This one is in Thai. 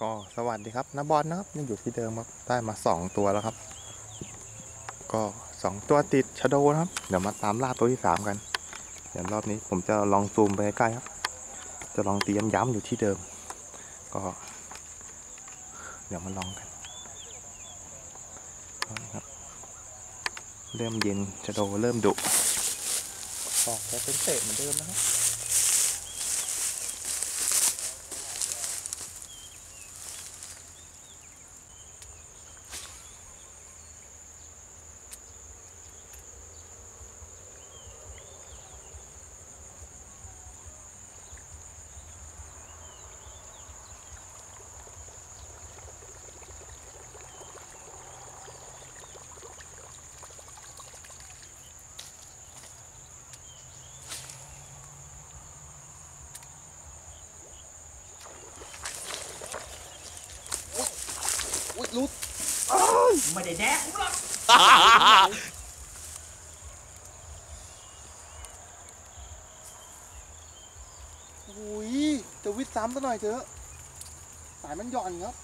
ก็สวัสดีครับนาบอลนะครับยังอยู่ที่เดิมครับได้มาสองตัวแล้วครับ ก็สองตัวติดชะโดนะครับ เดี๋ยวมาตามล่าตัวที่สามกันเดี๋ยวรอบนี้ผมจะลองซูมไปใกล้ครับ จะลองตีย้ำๆอยู่ที่เดิม ก็ เดี๋ยวมาลองกันเอาละครับเริ่มเย็นชะโดเริ่มดุออกแต่เป็นเศษเหมือนเดิมนะครับ อุ้ยรุดไม่ได้แดกกูหรอกอุ้ยจะวิทซ้ำซะหน่อยเถอะสายมันหย่อนครับ